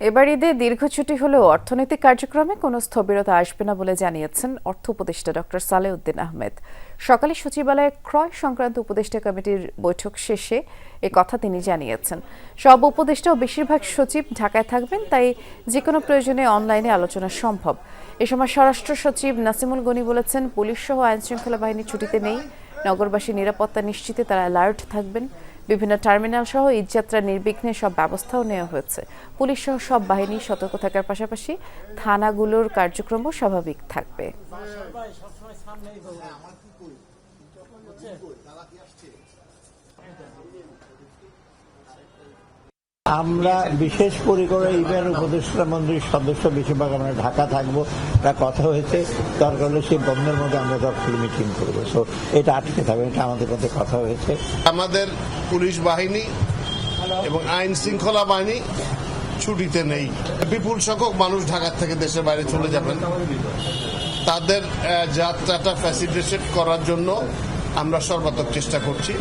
এবার ঈদে দীর্ঘ ছুটি হলেও অর্থনৈতিক কার্যক্রমে কোনো স্থবিরতা আসবে না বলে জানিয়েছেন অর্থ উপদেষ্টা ডক্টর সালেউদ্দিন আহমেদ। সকালে সচিবালয়ে ক্রয় সংক্রান্ত উপদেষ্টা কমিটির বৈঠক শেষে এ কথা তিনি জানিয়েছেন। সব উপদেষ্টা ও বেশিরভাগ সচিব ঢাকায় থাকবেন, তাই যে কোনো প্রয়োজনে অনলাইনে আলোচনা সম্ভব। এ সময় স্বরাষ্ট্র সচিব নাসিমুল গনি বলেছেন, পুলিশ সহ আইনশৃঙ্খলা বাহিনী ছুটিতে নেই। নগরবাসী নিরাপত্তা নিশ্চিতে তারা অ্যালার্ট থাকবেন। বিভিন্ন টার্মিনাল সহ ঈদযাত্রা নির্বিঘ্নে সব ব্যবস্থাও নেওয়া হয়েছে। পুলিশ সহ সব বাহিনী সতর্ক থাকার পাশাপাশি থানাগুলোর কার্যক্রমও স্বাভাবিক থাকবে। আমরা বিশেষ পরিকরে ইভেন উপদেষ্টা মন্ত্রীর সদস্য বেশিরভাগ আমরা ঢাকা থাকব। তা কথা হয়েছে দরকার হলে সেই বন্ধের মধ্যে আমরা দরকার মিটিং করব। সো এটা আটকে থাকবে এটা আমাদের মধ্যে কথা হয়েছে। আমাদের পুলিশ বাহিনী এবং আইন শৃঙ্খলা বাহিনী ছুটিতে নেই। বিপুল সংখ্যক মানুষ ঢাকা থেকে দেশের বাইরে চলে যাবেন। তাদের যাত্রাটা ফ্যাসিলিটেট করার জন্য আমরা সর্বাত্মক চেষ্টা করছি।